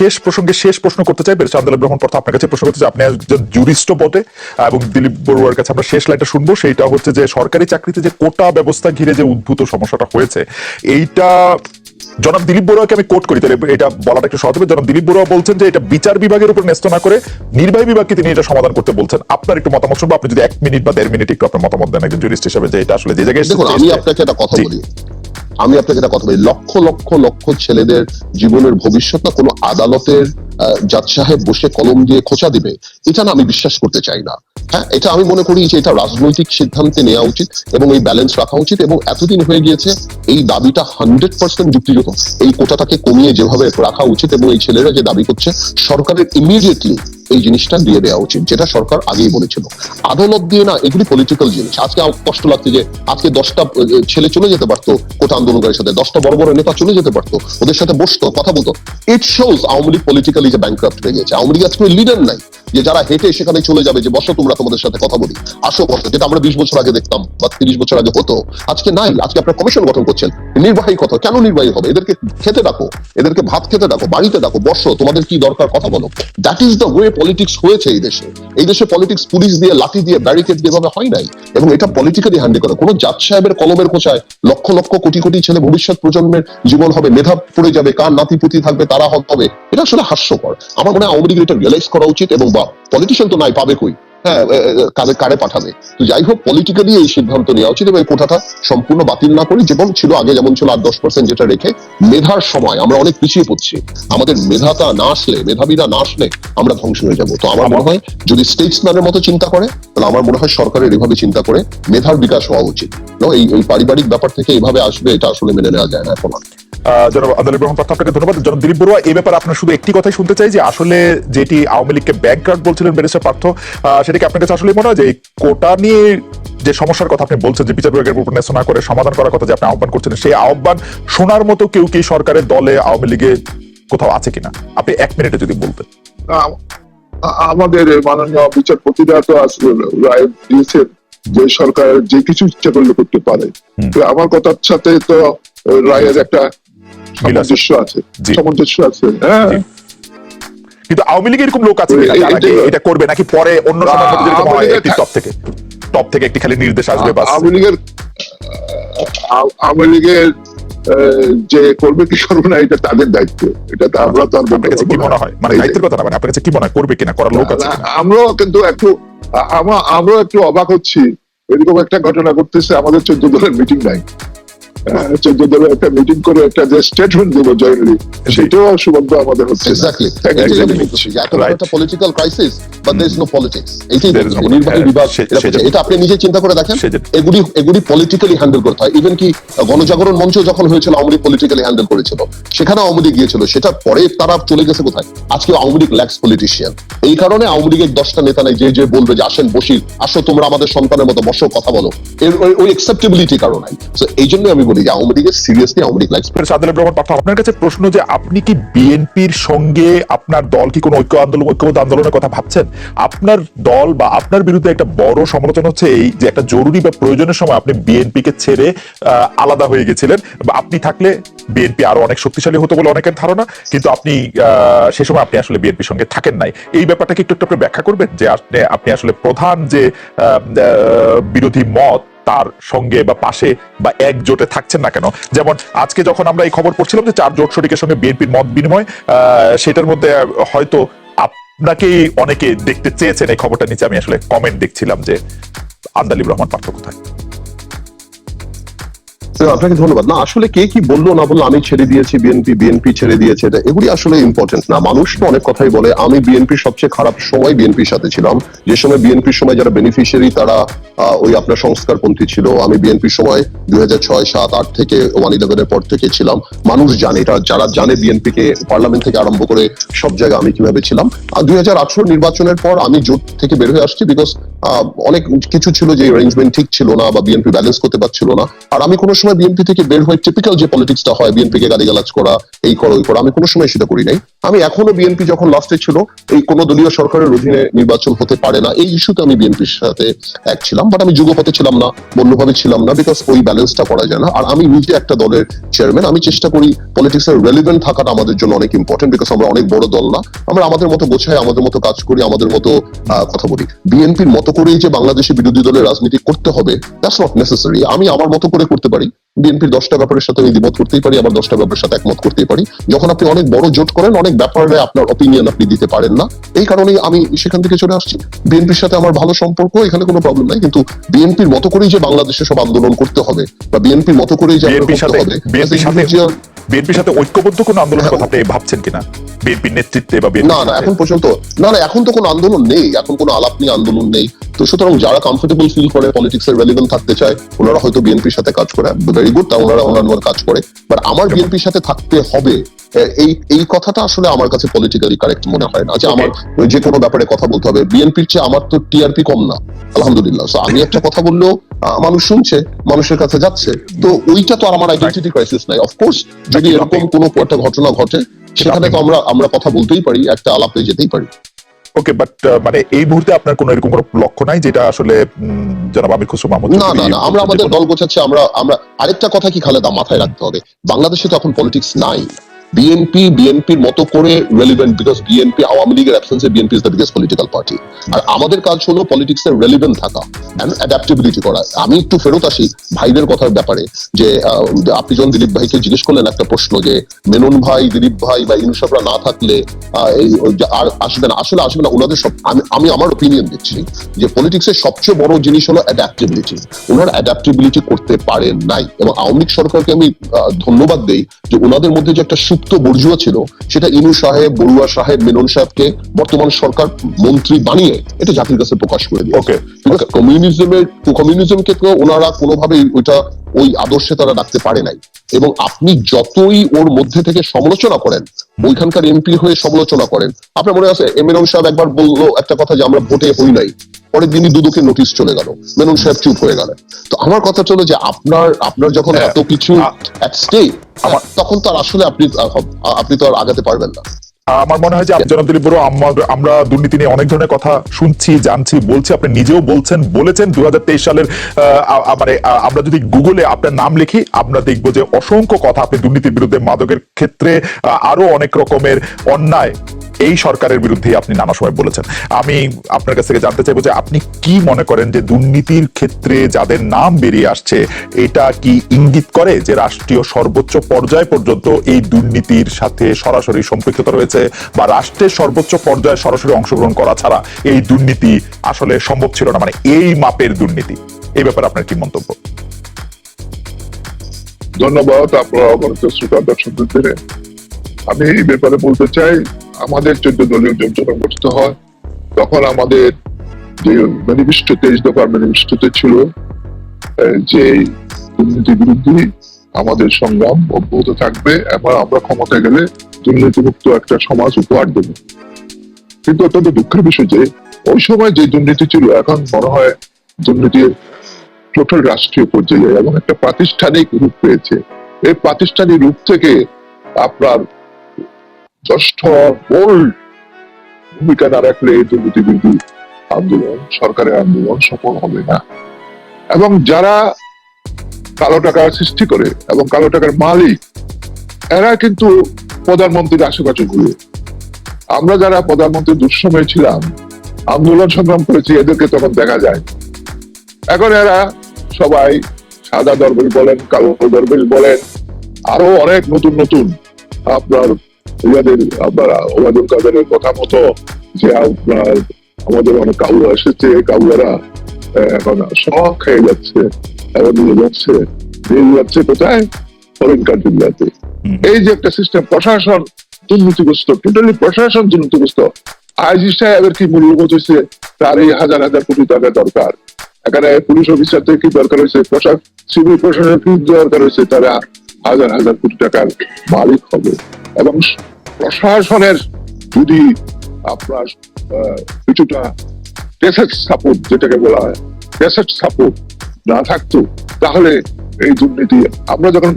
শেষ প্রসঙ্গে শেষ প্রশ্ন করতে চাই বেশ আন্দোলন গ্রহণ পর আপনার কাছে প্রশ্ন করতে চাই। আপনি একজন জুরিস্টও বটে এবং দিলীপ বড়ুয়ার কাছে আমরা শেষ লাইনটা শুনব। সেইটা হচ্ছে যে সরকারি চাকরিতে যে কোটা ব্যবস্থা ঘিরে যে উদ্ভূত সমস্যাটা হয়েছে এইটা জনাব দিলীপ বড়ুয়াকে আমি কোট করি তাহলে এটা বলাটা একটু সহজ হবে। জনাব দিলীপ বড়ুয়া বলছেন যে এটা বিচার বিভাগের উপর ন্যস্ত না করে নির্বাহী বিভাগকে তিনি এটা সমাধান করতে বলছেন। আপনার একটু মতামত শুনব। আপনি যদি এক মিনিট বা দেড় মিনিট একটু আপনার মতামত দেন একজন জুরিস্ট হিসেবে যে এটা আসলে যে জায়গায় দেখুন আমি আপনাকে একটা কথা বলি। আমি আপনাকে একটা কথা বলি। লক্ষ লক্ষ লক্ষ ছেলেদের জীবনের ভবিষ্যৎ না কোনো আদালতের জাজ সাহেব বসে কলম দিয়ে খোঁচা দিবে। এটা না আমি বিশ্বাস করতে চাই না। হ্যাঁ এটা আমি মনে করি যে এটা রাজনৈতিক সিদ্ধান্তে নেওয়া উচিত এবং এই ব্যালেন্স রাখা উচিত এবং এতদিন হয়ে গিয়েছে, এই দাবিটা হান্ড্রেড পার্সেন্ট যুক্তিযুক্ত। এই কোটাটাকে কমিয়ে যেভাবে রাখা উচিত এবং এই ছেলেরা যে দাবি করছে, সরকারের ইমিডিয়েটলি এই জিনিসটা দিয়ে দেওয়া উচিত, যেটা সরকার আগেই বলেছিল। আদালত দিয়ে না, এগুলি পলিটিক্যাল জিনিস। আজকে কষ্ট লাগছে যে, আজকে দশটা ছেলে চলে যেতে পারতো কোটা আন্দোলনকারীর সাথে, দশটা বড় বড় নেতা চলে যেতে পারতো, ওদের সাথে বসতো, কথা বলতো। It shows Awami League politically যে ব্যাংক্রাফ্ট হয়ে গেছে আওয়ামী লীগ আজকে লিডার নাই, যে যারা হেঁটে সেখানে চলে যাবে, যে বসো তোমরা তোমাদের সাথে কথা বলি। আসো বসো, যেটা আমরা বিশ বছর আগে দেখতাম, বা তিরিশ বছর আগে হতো, আজকে নাই, আজকে আপনার কমিশন গঠন করছেন, নির্বাহী কথা, কেন নির্বাহী হবে? এদেরকে খেতে ডাকো, এদেরকে ভাত খেতে ডাকো, বাড়িতে ডাকো, বসো, তোমাদের কি দরকার, কথা বলো। That is the way politics হয়েছে এই দেশে। এই দেশে পলিটিক্স পুলিশ দিয়ে, লাঠি দিয়ে ব্যারিকেড দিয়ে হয় নাই। এবং এটা পলিটিক্যালি হ্যান্ডেল করে। কোনো জাত সাহেবের কলমের কোচায় লক্ষ লক্ষ কোটি কোটি ছেলে ভবিষ্যৎ প্রজন্মের জীবন হবে, মেধা পড়ে যাবে, কার নাতি পুতি থাকবে, তারা হবে। এটা আসলে হাস্যকর। আমার মনে হয় আওয়ামী লীগের এটা রিয়েলাইজ করা উচিত এবং বা পলিটিশিয়ান তো নাই, পাবে কই? হ্যাঁ কারে পাঠাবে? তো যাই হোক পলিটিক্যালি এই সিদ্ধান্ত নেওয়া উচিত এবং এই কোটাটা সম্পূর্ণ বাতিল না করে যেমন ছিল আগে, যেমন ছিল আট, দশ পার্সেন্ট যেটা রেখে মেধার সময় আমরা অনেক পিছিয়ে পড়ছি। আমাদের মেধাটা না আসলে, মেধাবীরা না আসলে আমরা ধ্বংস হয়ে যাব। তো আমার মনে হয়, যদি স্টেটসম্যানের মতো চিন্তা করে, তাহলে আমার মনে হয় সরকারের এভাবে চিন্তা করে মেধার বিকাশ হওয়া উচিত। এই পারিবারিক ব্যাপার থেকে এইভাবে আসবে, এটা আসলে মেনে নেওয়া যায় না এখন জনাব আদালত গ্রহণ পাত্র আপনাকে ধন্যবাদ। জনাব দিলীপ বড়ুয়া এই ব্যাপারে আপনার শুধু একটি কথাই শুনতে চাই যে আসলে যেটি আওয়ামী লীগকে ব্যাকগ্রাউন্ড বলছিলেন ব্যারিস্টার পার্থ আহ, সেটা আপনার কাছে আসলে মনে হয় যে কোটা নিয়ে যে সমস্যার কথা আপনি বলছেন যে বিচার বিভাগের উপর না করে সমাধান করার কথা যে আপনি আহ্বান করছেন সেই আহ্বান শোনার মতো কেউ কি সরকারের দলে আওয়ামী লীগে কোথাও আছে কিনা? আপনি এক মিনিটে যদি বলতেন। আমাদের মাননীয় বিচারপতিরা তো আসলে রায় দিয়েছেন যে সরকার যে কিছু ইচ্ছা করলে করতে পারে। আমার কথার সাথে তো রায়ের একটা। সামঞ্জস্য আছে সামঞ্জস্য আছে হ্যাঁ। কিন্তু আওয়ামী লীগের এরকম লোক আছে এটা করবে নাকি পরে অন্য টপ থেকে। টপ থেকে একটি খালি নির্দেশ আসবে আওয়ামী লীগের আওয়ামী লীগের যে করবে কি করবে না এটা তাদের দায়িত্ব। এটা তো আমরা তো আপনার কাছে কি মনে হয়? মানে দায়িত্বের কথা না মানে আপনার কাছে কি মনে হয়? করবে কিনা? করার লোক আছে আমরাও কিন্তু একটু আমরা আমরাও একটু অবাক হচ্ছি। এরকম একটা ঘটনা ঘটতেছে আমাদের চোদ্দ দলের মিটিং নাই চোদ্দ একটা মিটিং করে একটা যে স্টেটমেন্ট দেবো জয়েন্টলি সেটাও সুবন্ধ আমাদের হচ্ছে। Exactly Exactly. এত বড় Right. একটা political crisis but there is no politics এইটাই There is no বলছি, নির্বাহী বিভাগ সে- এরা সেটা- করছে। এটা আপনি নিজে চিন্তা করে দেখেন এগুলি এগুলি পলিটিক্যালি হ্যান্ডেল করতে হয়। ইভেন কি গণজাগরণ মঞ্চ যখন হয়েছিল আওয়ামী লীগ পলিটিক্যালি হ্যান্ডেল করেছিল সেখানে আওয়ামী লীগ গিয়েছিল। সেটা পরে তারা চলে গেছে কোথায়? আজকে আওয়ামী লীগ ল্যাক্স পলিটিশিয়ান এই কারণে আওয়ামী লীগের দশটা নেতা নাই যে যে বলবে যে আসেন বসি আসো তোমরা আমাদের সন্তানের মতো বসো কথা বলো। এর ওই- ওই অ্যাকসেপ্টেবিলিটি কারণ। নাই তো এই জন্য আমি বলি যে আওয়ামী লীগের সিরিয়াসলি আওয়ামী লীগ ল্যাক্স সাদালে ভ্রমণ পাঠক আপনার কাছে প্রশ্ন যে আপনি কি বিএনপির সঙ্গে আপনার দল কি কোনো ঐক্য আন্দোলন, ঐক্যবদ্ধ আন্দোলনের কথা ভাবছেন? আপনার দল বা আপনার বিরুদ্ধে একটা বড় সমালোচনা হচ্ছে এই যে একটা জরুরি বা প্রয়োজনের সময় আপনি বিএনপি কে ছেড়ে আলাদা হয়ে গেছিলেন। বা আপনি থাকলে বিএনপি আরও অনেক শক্তিশালী হতো বলে অনেকের ধারণা, কিন্তু আপনি সে সময় আপনি আসলে বিএনপির সঙ্গে থাকেন নাই। এই ব্যাপারটাকে একটু একটু ব্যাখ্যা করবেন যে আপনি আসলে প্রধান যে বিরোধী মত তার সঙ্গে বা পাশে বা একজোটে থাকছেন না কেন? যেমন আজকে যখন আমরা এই খবর পড়ছিলাম যে চার জোট শরিকের সঙ্গে বিএনপির মত বিনিময় সেটার মধ্যে হয়তো আপনাকেই অনেকে দেখতে চেয়েছেন এই খবরটা নিচে। আমি আসলে কমেন্ট দেখছিলাম যে আন্দালিব রহমান পার্থ কোথায়? আপনাকে ধন্যবাদ। না, আসলে কে কি বলল না বলল আমি ছেড়ে দিয়েছি বিএনপি বিএনপি ছেড়ে দিয়েছে, এটা এগুলি আসলে ইম্পর্টেন্ট না। মানুষ তো অনেক কথাই বলে, আমি বিএনপির সবচেয়ে খারাপ সময় বিএনপির সাথে ছিলাম। যে সময় বিএনপির সময় যারা বেনিফিশিয়ারি তারা ওই আপনার সংস্কারপন্থী ছিল। আমি বিএনপির সময় দুই হাজার ছয়, সাত, আট থেকে ওয়ান ইলেভেনের পর থেকে ছিলাম। মানুষ জানে, এটা যারা জানে বিএনপি কে, পার্লামেন্ট থেকে আরম্ভ করে সব জায়গায় আমি কীভাবে ছিলাম। আর দুই হাজার আঠারো নির্বাচনের পর আমি জোট থেকে বের হয়ে আসছি বিকজ অনেক কিছু ছিল যে অ্যারেঞ্জমেন্ট ঠিক ছিল না বা বিএনপি ব্যালেন্স করতে পারছিল না। আর আমি কোনো সময় সময় বিএনপি থেকে বের হয়ে টিপিক্যাল যে পলিটিক্সটা হয় বিএনপি কে গালিগালাজ করা, এই করো, ওই করো, আমি কোনো সময় সেটা করি নাই। আমি এখনও বিএনপি যখন লাস্টে ছিল, এই কোন দলীয় সরকারের অধীনে নির্বাচন হতে পারে না। এই ইস্যুতে আমি বিএনপির সাথে এক ছিলাম বাট আমি যুগপথে ছিলাম না, বন্যভাবে ছিলাম না বিকজ ওই ব্যালেন্সটা করা যায় না। আর আমি নিজে একটা দলের চেয়ারম্যান আমি চেষ্টা করি পলিটিক্স এর রেলিভেন্ট থাকাটা আমাদের জন্য অনেক ইম্পর্টেন্ট বিকজ আমরা অনেক বড় দল না। আমরা আমাদের মতো গোছাই আমাদের মতো কাজ করি, আমাদের মতো কথা বলি। বিএনপির মতো করেই যে বাংলাদেশে বিরোধী দলের রাজনীতি করতে হবে দ্যাটস নট নেসেসারি আমি আমার মতো করে করতে পারি। বিএনপির দশটা ব্যাপারের সাথে আমি দ্বিমত করতেই পারি আবার দশটা ব্যাপারের সাথে একমত করতেই পারি। যখন আপনি অনেক বড় জোট করেন অনেক ব্যাপারে আপনার অপিনিয়ন আপনি দিতে পারেন না। এই কারণেই আমি সেখান থেকে চলে আসছি। বিএনপির সাথে আমার ভালো সম্পর্ক এখানে কোনো প্রবলেম নাই। কিন্তু বিএনপির মতো করেই যে বাংলাদেশে সব আন্দোলন করতে হবে বা বিএনপির মতো করেই যে বিএনপির সাথে হবে বিএনপির সাথে বিএনপির সাথে ঐক্যবদ্ধ কোনো আন্দোলনের কথা আপনি ভাবছেন কিনা? বিএনপির নেতৃত্বে বা না না এখন পর্যন্ত না না এখন তো কোনো আন্দোলন নেই। এখন কোনো আলাপ নিয়ে আন্দোলন নেই। তো সুতরাং যারা কমফোর্টেবল ফিল করে পলিটিক্স এর রেলিভেন্ট থাকতে চায় ওনারা হয়তো বিএনপির সাথে কাজ করে ভেরি গুড তা ওনারা ওনার কাজ করে। বাট আমার বিএনপির সাথে থাকতে হবে এই এই কথাটা আসলে আমার কাছে পলিটিক্যালি কারেক্ট মনে হয় না। যে আমার যে কোনো ব্যাপারে কথা বলতে হবে। বিএনপির চেয়ে আমার তো টিআরপি কম না আলহামদুলিল্লাহ। So আমি একটা কথা বললেও মানুষ শুনছে মানুষের কাছে যাচ্ছে। তো ওইটা তো আর আমার আইডেন্টিটি ক্রাইসিস নাই। অফকোর্স যদি এরকম কোনো একটা ঘটনা ঘটে সেখানে তো আমরা আমরা কথা বলতেই পারি একটা আলাপে যেতেই পারি। ওকে বাট মানে এই মুহূর্তে আপনার কোনো এরকম কোনো লক্ষ্য নাই যেটা আসলে জনাব আমির খুসরো মাহমুদ না না না আমরা আমাদের দল গোছাচ্ছি আমরা আমরা আরেকটা কথা কি খালেদা মাথায় রাখতে হবে। বাংলাদেশে তো এখন পলিটিক্স নাই। বিএনপি বিএনপির মতো করে রেলিভেন্ট বিকজ বিএনপি আওয়ামী লীগের অ্যাবসেন্সে BNP is the biggest political party আর আমাদের কাজ হলো পলিটিক্স এর রেলিভেন্ট থাকা এন্ড অ্যাডাপ্টেবিলিটি করা। আমি একটু ফেরত আসি ভাইদের কথার ব্যাপারে যে আপনি যখন দিলীপ ভাইকে জিজ্ঞেস করলেন একটা প্রশ্ন যে, মেনন ভাই, দিলীপ ভাই বা ইনুসাফরা না থাকলে আর আসবে না, আসলে আসবে না, ওনাদের সব, আমি আমি আমার ওপিনিয়ন দিচ্ছি যে পলিটিক্স এর সবচেয়ে বড় জিনিস হলো অ্যাডাপ্টেবিলিটি ওনারা অ্যাডাপ্টেবিলিটি করতে পারেন নাই এবং আওয়ামী লীগ সরকারকে আমি ধন্যবাদ দেই যে ওনাদের মধ্যে যে একটা সুপ্ত বর্জুয়া ছিল সেটা ইনু সাহেব বড়ুয়া সাহেব মেনন সাহেবকে বর্তমান সরকার মন্ত্রী বানিয়ে এটা জাতির কাছে প্রকাশ করে দিয়ে ওকে কমিউনিজমের কমিউনিজমকে তো ওনারা কোনোভাবেই ওইটা ওই আদর্শে তারা রাখতে পারে নাই। এবং আপনি যতই ওর মধ্যে থেকে সমালোচনা করেন ওইখানকার এমপি হয়ে সমালোচনা করেন আপনার মনে আছে এম মেনন সাহেব একবার বলল একটা কথা যে আমরা ভোটে হই নাই। পরের দিনই দুদকের নোটিশ চলে গেল। মেনন সাহেব চুপ হয়ে গেলেন। তো আমার কথা চলো যে আপনার আপনার যখন হ্যাঁ। এত কিছু তখন তো আর আসলে আপনি আপনি তো আর আগাতে পারবেন না। আমার মনে হয় যে জনাব দিলীপ বড়ুয়া আমরা দুর্নীতি নিয়ে অনেক ধরনের কথা শুনছি জানছি বলছি আপনি নিজেও বলছেন বলেছেন দু হাজার তেইশ সালের মানে আমরা যদি গুগলে আপনার নাম লিখি আমরা দেখব যে অসংখ্য কথা আপনি দুর্নীতির বিরুদ্ধে মাদকের ক্ষেত্রে আরও অনেক রকমের অন্যায় এই সরকারের বিরুদ্ধে আপনি নানা সময় বলেছেন। আমি আপনার কাছ থেকে জানতে চাইব যে আপনি কি মনে করেন যে দুর্নীতির ক্ষেত্রে যাদের নাম বেরিয়ে আসছে, এটা কি ইঙ্গিত করে যে রাষ্ট্রীয় সর্বোচ্চ পর্যায় পর্যন্ত এই দুর্নীতির সাথে সরাসরি সম্পৃক্ততা রয়েছে বা রাষ্ট্রের সর্বোচ্চ পর্যায়ে সরাসরি অংশগ্রহণ করা ছাড়া এই দুর্নীতি আসলে সম্ভব ছিল না? মানে এই মাপের দুর্নীতি। এই ব্যাপারে আপনার কি মন্তব্য? ধন্যবাদ আপনার অবনত শ্রোতা, দর্শকদের আমি এই ব্যাপারে বলতে চাই আমাদের চোদ্দ দলীয় জোট যখন গঠিত হয়। তখন আমাদের যে ম্যানিফেস্টো তেইশ দফার ম্যানিফেস্টোতে ছিল যে দুর্নীতি বিরুদ্ধে আমাদের সংগ্রাম অব্যাহত থাকবে এবং আমরা ক্ষমতায় গেলে দুর্নীতিমুক্ত একটা সমাজ উপহার দেব। কিন্তু অত্যন্ত দুঃখের বিষয় যে, ওই সময় যে দুর্নীতি ছিল, এখন মনে হয় দুর্নীতির টোটাল রাষ্ট্রীয় পর্যায়ে এবং একটা প্রাতিষ্ঠানিক রূপ পেয়েছে। এই প্রাতিষ্ঠানিক রূপ থেকে আপনার ভূমিকা না রাখলে এই দুর্নীতি বিরোধী আন্দোলন, সরকারের আন্দোলন সফল হবে না। এবং যারা কালো টাকা সৃষ্টি করে এবং কালো টাকার মালিক, এরা কিন্তু প্রধানমন্ত্রীর আশেপাশে ঘুরে। আমরা যারা প্রধানমন্ত্রী দুঃসময় ছিলাম, আন্দোলন সংগ্রাম করেছি, এদেরকে তখন দেখা যায়। এখন এরা সবাই সাদা দরবেশ বলেন, কালো দরবেশ বলেন, আরও অনেক নতুন নতুন আপনার ইয়াদের আপনার ওবায়দুল কাদেরের কথা মতো যে আপনার আমাদের অনেক কাউলা এসেছে কাউলারা এখন সব খেয়ে যাচ্ছে এবং নিয়ে যাচ্ছে নিয়ে যাচ্ছে কোথায়? ফরেন কান্ট্রিগুলোতে। এই যে একটা সিস্টেম প্রশাসন দুর্নীতিগ্রস্ত টোটালি প্রশাসন দুর্নীতিগ্রস্ত। আইজি সাহেবের কি মূল্যবোধ হয়েছে? তার এই হাজার হাজার কোটি টাকা দরকার। এখানে পুলিশ অফিসারদের কি দরকার হয়েছে? প্রশাসন সিভিল প্রশাসনের কি দরকার হয়েছে? তারা হাজার হাজার কোটি টাকার মালিক হবে। এবং প্রশাসনের যদি আপনার কিছুটা ডেসেট সাপোর্ট যেটাকে বলা হয় ডেসেট সাপোর্ট না থাকতো, তাহলে এই দুর্নীতি আমরা যখন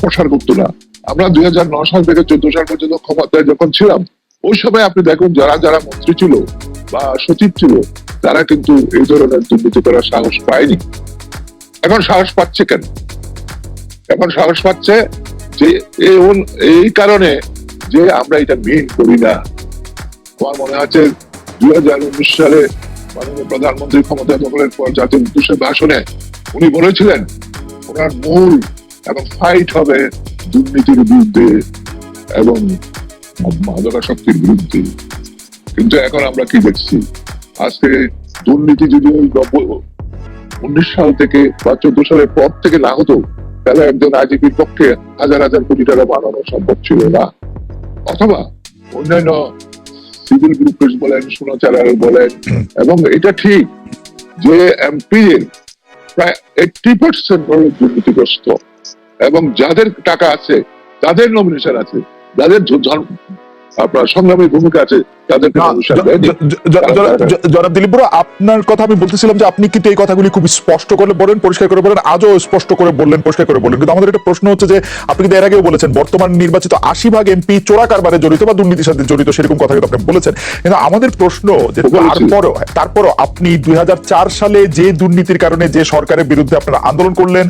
প্রসার করতো না, আমরা দুই হাজার ন সাল থেকে চোদ্দ সাল পর্যন্ত ক্ষমতায় যখন ছিলাম, ওই সময় আপনি দেখুন যারা যারা মন্ত্রী ছিল বা সচিব ছিল, তারা কিন্তু এই ধরনের দুর্নীতি করার সাহস পায়নি। এখন সাহস পাচ্ছে কেন? এখন সাহস পাচ্ছে যে এই কারণে যে আমরা এটা মেন করি না। আমার মনে আছে দুই হাজার উনিশ সালে মাননীয় প্রধানমন্ত্রী ক্ষমতা দখলের পর জাতীয় উদ্দেশ্যে ভাষণে উনি বলেছিলেন, ওনার মূল এবং ফাইট হবে দুর্নীতির বিরুদ্ধে এবং মাদকাসক্তির বিরুদ্ধে। কিন্তু এখন আমরা কি দেখছি? আজকে দুর্নীতি যদি ওই উনিশ সাল থেকে বা চোদ্দ সালের পর থেকে না হতো তাহলে একজন আইজিপির পক্ষে হাজার হাজার কোটি টাকা বানানো সম্ভব ছিল না। অথবা অন্যান্য সিভিল গ্রুপেস বলেন সোনাচালার বলেন, এবং এটা ঠিক যে এমপি এর প্রায় এইটটি পার্সেন্ট দুর্নীতিগ্রস্ত। এবং যাদের টাকা আছে তাদের নমিনেশন আছে, যাদের আপনার সংগ্রামী ভূমিকা আছে তাদেরকে জনাব দিলীপ বড়ুয়া, আপনার কথা আমি বলতেছিলাম যে আপনি কিন্তু এই কথাগুলি খুব স্পষ্ট করে বলেন পরিষ্কার করে বলেন আজও স্পষ্ট করে বললেন পরিষ্কার করে বললেন। কিন্তু আমাদের একটা প্রশ্ন হচ্ছে যে আপনি কিন্তু এর আগেও বলেছেন বর্তমান নির্বাচিত আশি ভাগ এমপি চোরা কারবারে জড়িত বা দুর্নীতির সাথে জড়িত সেরকম কথা কিন্তু আপনি বলেছেন। কিন্তু আমাদের প্রশ্ন যে তারপরও তারপরও আপনি দুই হাজার চার সালে যে দুর্নীতির কারণে যে সরকারের বিরুদ্ধে আপনারা আন্দোলন করলেন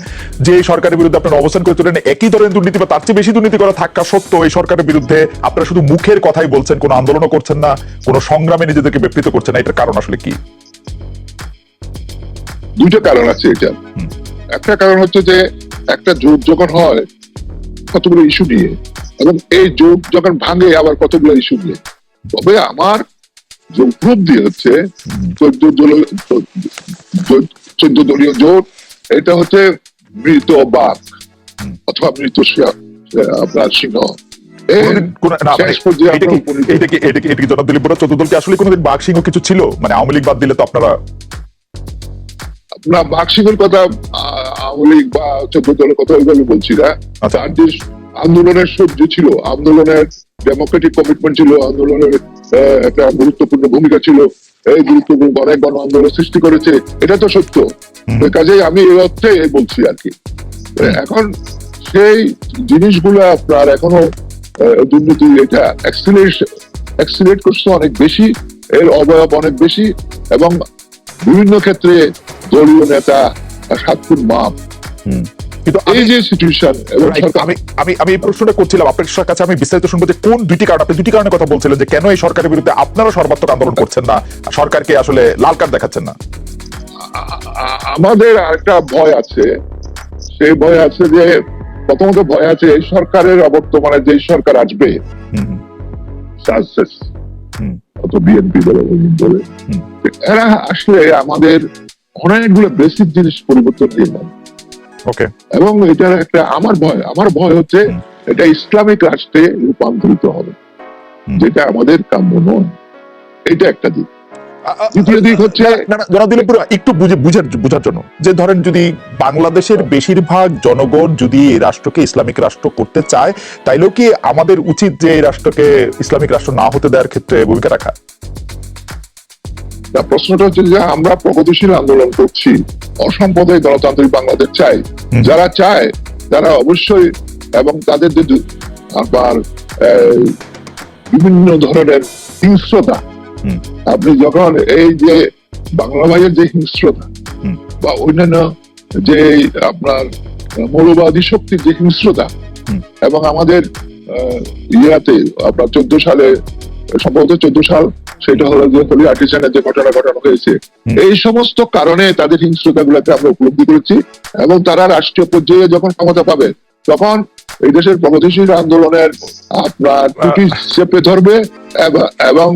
যে সরকারের বিরুদ্ধে আপনারা অবস্থান করে তুলেন একই ধরনের দুর্নীতি বা তার চেয়ে বেশি দুর্নীতি করা থাকা সত্ত্বেও এই সরকারের বিরুদ্ধে আপনারা শুধু মুখের কথাই বলছেন কোনো আন্দোলনও করছেন না কোনো সংগ্রামে নিজেদেরকে বিবৃত করছেন না এটার কারণ আসলে কি? দুইটা কারণ আছে এটা। একটা কারণ হচ্ছে যে একটা জোট যখন হয় কতগুলো ইস্যু নিয়ে এবং এই জোট যখন ভাঙে আবার কতগুলো ইস্যু নিয়ে তবে আমার যে উপলব্ধি হচ্ছে চোদ্দ দলীয় চোদ্দ দলীয় জোট এটা হচ্ছে মৃত বাঘ অথবা মৃত আপনার সিংহ। মানে আসলে কোনোদিন কিছু ছিল? মানে আওয়ামী লীগ বাদ দিলে তো আপনারা না বাক্সিংয়ের কথা আওয়ামী লীগ বা চোদ্দ দলের কথা ওইভাবে বলছি না। আচ্ছা। তার যে আন্দোলনের সহ্য ছিল আন্দোলনের ডেমোক্রেটিক কমিটমেন্ট ছিল আন্দোলনের একটা গুরুত্বপূর্ণ ভূমিকা ছিল এই গুরুত্বপূর্ণ অনেক গণ আন্দোলন সৃষ্টি করেছে এটা তো সত্য। কাজেই আমি এই অর্থে বলছি আর কি। এখন সেই জিনিসগুলো আপনার এখনও দুর্নীতি এটা অ্যাক্সিলেট করছে অনেক বেশি এর অবয়ব অনেক বেশি এবং বিভিন্ন ক্ষেত্রে দলীয় নেতা সাত ফুট মাপ। কিন্তু এই যে সিচুয়েশন আমি আমি আমি এই প্রশ্নটা করছিলাম আপনার কাছে আমি বিস্তারিত শুনব যে কোন দুইটি কারণ আপনি দুটি কারণের কথা বলছিলেন যে কেন এই সরকারের বিরুদ্ধে আপনারা সর্বাত্মক আন্দোলন করছেন না সরকারকে আসলে লাল কার্ড দেখাচ্ছেন না? আমাদের একটা ভয় আছে। সেই ভয় আছে যে প্রথমত ভয় আছে এই সরকারের অবর্তমানে যে সরকার আসবে সাকসেস অত বিএনপি বলে বলে। এরা আসলে আমাদের অনেকগুলো বেসিক জিনিস পরিবর্তন দিয়ে দেয়। ওকে এবং এটার একটা আমার ভয় আমার ভয় হচ্ছে এটা ইসলামিক রাষ্ট্রে রূপান্তরিত হবে যেটা আমাদের কাম্য নয়। এটা একটা দিক। দ্বিতীয় দিক হচ্ছে না না জনাব দিলীপ বড়ুয়া, একটু বুঝে বুঝার বুঝার জন্য। যে ধরেন যদি বাংলাদেশের বেশিরভাগ জনগণ যদি এই রাষ্ট্রকে ইসলামিক রাষ্ট্র করতে চায় তাইলেও কি আমাদের উচিত যে এই রাষ্ট্রকে ইসলামিক রাষ্ট্র না হতে দেওয়ার ক্ষেত্রে ভূমিকা রাখা? না, প্রশ্নটা হচ্ছে যে আমরা প্রগতিশীল আন্দোলন করছি অসাম্প্রদায়িক গণতান্ত্রিক বাংলাদেশ চাই। যারা চায় তারা অবশ্যই এবং তাদের যে আবার বিভিন্ন ধরনের হিংস্রতা। আপনি যখন এই যে বাংলা ভাইয়ের যে হিংস্রতা বা অন্যান্য যে আপনার মৌলবাদী শক্তির যে হিংস্রতা এবং আমাদের ইয়াতে আপনার চোদ্দ সালে সম্ভবত চোদ্দ সাল সেটা হলো যে হলি আর্টিসানের যে ঘটনা ঘটানো হয়েছে এই সমস্ত কারণে তাদের হিংস্রতা গুলাকে আমরা উপলব্ধি করেছি এবং তারা রাষ্ট্রীয় পর্যায়ে যখন ক্ষমতা পাবে তখন এই দেশের প্রগতিশীল আন্দোলনের আপনার চেপে ধরবে এবং